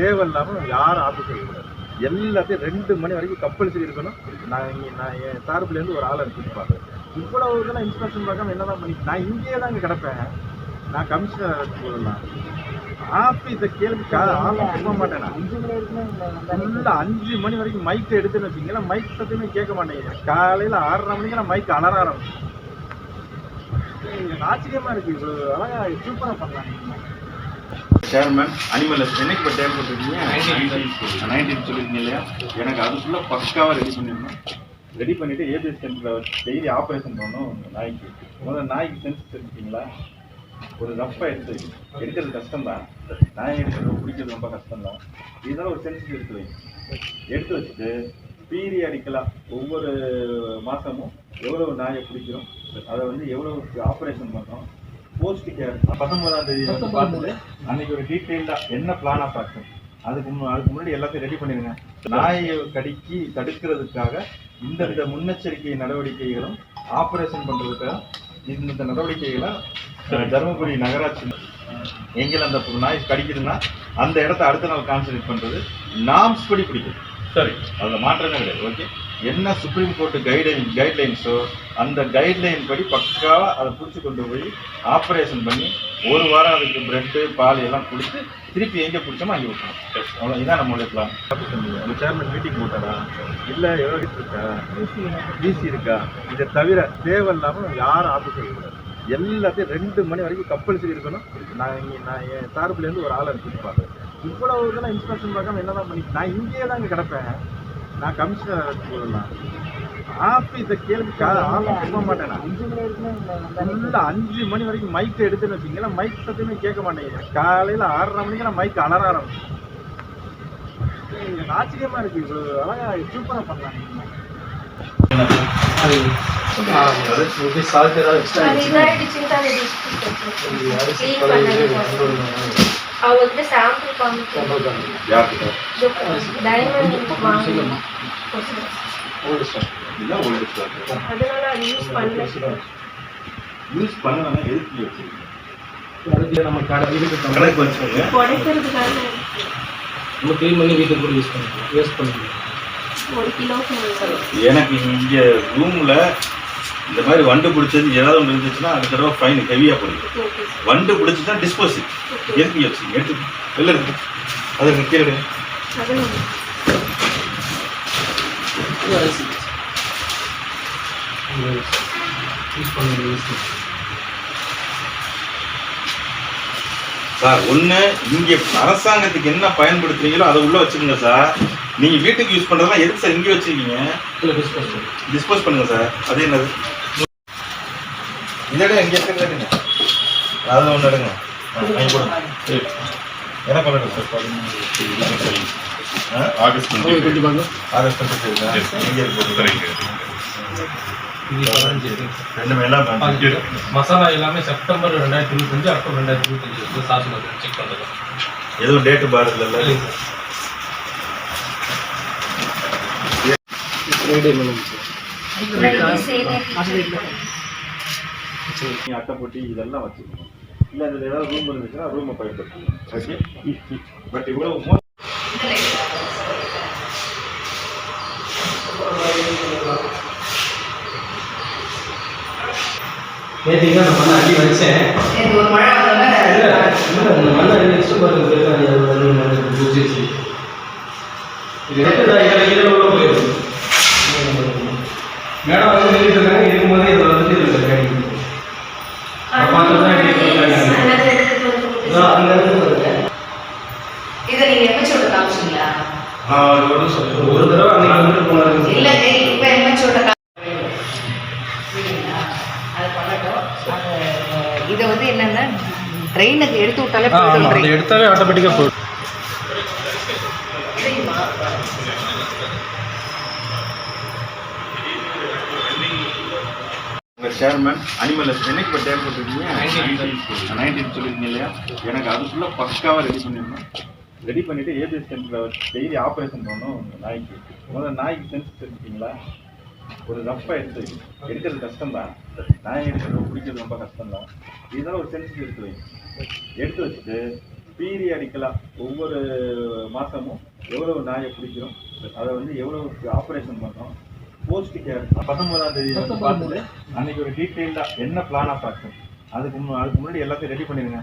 தேவையில்லாமல் யாரும் ஆஃபீஸ் செய்யக்கூடாது எல்லாத்தையும் ரெண்டு மணி வரைக்கும் கம்பல்சரி இருக்கணும். நான் இங்கே நான் என் சார்புலேருந்து ஒரு ஆளை அனுப்பிச்சு இவ்வளவு இதெல்லாம் இன்ஸ்பெக்ஷன் பார்க்காம என்னதான் பண்ணி நான் இங்கேயே தாங்க கிடப்பேன். நான் கமிஷனர் சொல்லலாம் ஆஃபீஸை கேள்வி ஆஃபீஸ் போக மாட்டேன்? ஃபுல்லாக அஞ்சு மணி வரைக்கும் மைக்கை எடுத்துன்னு வச்சிங்களேன் மைக் சத்தியமே கேட்க மாட்டேங்குது. காலையில் ஆறரை மணிக்கு நான் மைக் அலற ஆரம்பிச்சேன் எனக்கு ஆச்சரியமா இருக்கு. இவ்வளோ அழகா சூப்பராக பண்ணாங்க சேர்மேன் அனிமல் என்னைக்கு இப்போ டேம் போட்டிருக்கீங்க? நைன்டீன் சொல்லியிருக்கீங்க இல்லையா? எனக்கு அதுக்குள்ளே பக்காவாக ரெடி பண்ணிடணும். ரெடி பண்ணிவிட்டு ஏபிஎஸ் சென்டரில் டெய்லி ஆப்ரேஷன் பண்ணணும் நாய்க்கு. முதல்ல நாய்க்கு சென்ஸ் தெரிஞ்சுக்கிங்களா? ஒரு ரஃப்பாக எடுத்து எடுக்கிறது எடுக்கிறது கஷ்டம்தான். நாய் எடுக்கிறது பிடிக்கிறது ரொம்ப கஷ்டம்தான். இதெல்லாம் ஒரு சென்ஸ் எடுத்து வைங்க. எடுத்து வச்சுட்டு பீரியடிக்கலாம் ஒவ்வொரு மாதமும் எவ்வளோ நாயை பிடிக்கிறோம் அதை வந்து எவ்வளோ ஆப்ரேஷன் பண்ணுறோம் போஸ்ட் கேர் பத்தொன்பதாம் தேதி வந்து பார்த்துட்டு அன்னைக்கு ஒரு டீட்டெயிலாக என்ன பிளான் ஆஃப் ஆக்ஷன் அதுக்கு அதுக்கு முன்னாடி எல்லாத்தையும் ரெடி பண்ணிடுங்க. நாயை கடிக்கி தடுக்கிறதுக்காக இந்தந்த முன்னெச்சரிக்கை நடவடிக்கைகளும் ஆப்ரேஷன் பண்ணுறதுக்காக இந்த நடவடிக்கைகளை தருமபுரி நகராட்சி எங்கே அந்த நாய் கடிக்குதுன்னா அந்த இடத்த அடுத்த நாள் கான்சன்ட்ரேட் பண்ணுறது நாம்ஸ் படி பிடிக்குது சரி அதில் மாற்றமே கிடையாது. ஓகே என்ன சுப்ரீம் கோர்ட்டு கைட்லைன் கைட்லைன்ஸோ அந்த கைட்லைன் படி பக்காவாக அதை பிடிச்சி கொண்டு போய் ஆப்ரேஷன் பண்ணி ஒரு வாரம் அதுக்கு பிரெட்டு பால் எல்லாம் கொடுத்து திருப்பி எங்கே பிடிச்சோமோ அங்கே விட்டுரும். அவ்வளோ இதான் நம்மளுடைய பிளான் அந்த சேர்மன் மீட்டிங் போட்டாரா? இல்லை எவ்வளோ இருக்கா பிசி இருக்கா? இதை தவிர தேவையில்லாமல் யாரும் ஆஃபீஸ் செய்யக்கூடாது எல்லாத்தையும் ரெண்டு மணி வரைக்கும் கம்பல்சரி இருக்கணும். நான் இங்கே நான் என் சார்புலேருந்து ஒரு ஆளை அனுப்பிச்சு பார்க்குறேன் இவ்வளவு இதெல்லாம் இன்ஸ்பெக்ஷன் பார்க்காம என்னதான் பண்ணி நான் இங்கேயே தாங்க கிடப்பேன். நான் கமிஷனர் சொல்லலாம் ஆஃபீஸை கேள்வி ஆஃபீஸ் போக மாட்டேன் நான். ஃபுல்லாக அஞ்சு மணி வரைக்கும் மைக்கை எடுத்துன்னு வச்சிங்களேன் மைக் சத்தியமே கேட்க மாட்டேங்குது. காலையில் ஆறரை மணிக்கு நான் மைக் அலற ஆரம்பிச்சேன். எனக்கு ஆச்சரியமா இருக்கு. இவ்வளோ அழகா சூப்பராக அது பண்ணதுக்கோசரம். அவங்ககிட்ட சாம்பிள் யார்கிட்ட? டைமண்ட் வாங்கி ஓல்டு ஸ்டாக் இதுதான் ஓல்டு ஸ்டாக் அதனால அது யூஸ் பண்ணல. யூஸ் பண்ணலன்னா எதுக்கு அதுக்கு நம்ம கடை வீட்டுக்கு தந்தா கணக்கு வச்சுக்கோங்க. உடைக்கிறதுக்காக நம்ம க்ளீன் பண்ணி வீட்டுக்கு கூட யூஸ் பண்ணிக்கலாம் வேஸ்ட் பண்ணிக்கலாம் ஒரு எனக்கு இங்க ரூம்ல இந்த மாதிரி வண்டு பிடிச்சது ஏதாவது ஒன்று இருந்துச்சுன்னா அடுத்த தடவை ஃபைன் ஹெவியா போடுது வண்டு பிடிச்சிட்டா டிஸ்போசிட் எதுக்கு வச்சு எடுத்து வெளில இருக்கு அது கீழே யூஸ் பண்ணி சார் ஒண்ணு இங்க அரசாங்கத்துக்கு என்ன பயன்படுத்துறீங்களோ அதை உள்ள வச்சுக்கோங்க சார். நீங்க வீட்டுக்கு யூஸ் பண்றதெல்லாம் எதுக்கு சார் இங்கே வச்சிருக்கீங்க? இல்லை டிஸ்போஸ் பண்ணி டிஸ்போஸ் பண்ணுங்க சார். அது என்னது? இதோட எங்க எடுங்க அதில் ஒன்று எடுங்க. ஒன்று எடுங்க. சார் ஆகஸ்ட் ஆகஸ்ட் எங்கே இருக்கு. இது பதினஞ்சு ரெண்டுமே எல்லாம். மசாலா எல்லாமே செப்டம்பர் ரெண்டாயிரத்தி இருபத்தஞ்சு அக்டோபர் ரெண்டாயிரத்தி இருபத்தஞ்சு சாஸ் செக் பண்ணுறது எதுவும் டேட்டு பார் இல்லைல்ல ஃப்ரைடே மெனு நீ அட்டை போட்டி இதெல்லாம் வச்சுக்கணும் இல்லை அதில் ஏதாவது ரூம் இருந்துச்சுன்னா ரூமை பயன்படுத்தணும் ஓகே பட் இவ்வளவு மோ நேற்றுக்கு தான் நான் மண்ணை அடி வச்சேன். நேத்து ஒரு மழை வந்தோடனே இல்லை இல்லை இந்த மண்ணை அடி வச்சு பாருங்க பிடிச்சிருச்சு இது நேற்று இதில் உள்ள போயிருக்கு மேடம் வந்து நின்றுட்டு இருக்காங்க இருக்கும்போதே இதில் வந்துட்டு இதில் கேட்டு ஒரு தடவை அன்னைக்கு வந்துட்டு போனாரு. இல்ல இப்ப எம்எச்சோட அது பண்ணட்டும். அது இதை வந்து என்னன்னா ட்ரெயினுக்கு எடுத்து விட்டாலே அதை train. எடுத்தாலே ஆட்டோமேட்டிக்காக போயிடும்? உங்கள் சேர்மன் அனிமல் என்னைக்கு இப்போ டேம் போட்டிருக்கீங்க நைன்டீன் சொல்லியிருக்கீங்க இல்லையா? எனக்கு அதுக்குள்ளே பக்காவாக ரெடி பண்ணிடணும். ரெடி பண்ணிவிட்டு ஏபிஎஸ் சென்டரில் டெய்லி ஆப்ரேஷன் பண்ணணும். உங்க நாய்க்கு. முதல்ல நாய்க்கு சென்ஸ் தெரிஞ்சுக்கிங்களா ஒரு ரஃப்பாக எடுத்து. எடுக்கிறது கஷ்டம்தான். நாய் எடுக்கிறது பிடிக்கிறது ரொம்ப கஷ்டம்தான். இதெல்லாம் ஒரு சென்ஸ் எடுத்து வை எடுத்து வச்சுட்டு பீரியடிக்கலாக ஒவ்வொரு மாதமும் எவ்வளவு நாயை பிடிக்கிறோம் அதை வந்து எவ்வளவு ஆப்ரேஷன் பண்ணுறோம் போஸ்ட் கேர் பத்தொன்பதாம் தேதி வந்து பார்த்துட்டு அன்னைக்கு ஒரு டீட்டெயிலாக என்ன பிளான் ஆஃப் ஆக்ஷன் அதுக்கு அதுக்கு முன்னாடி எல்லாத்தையும் ரெடி பண்ணிடுங்க.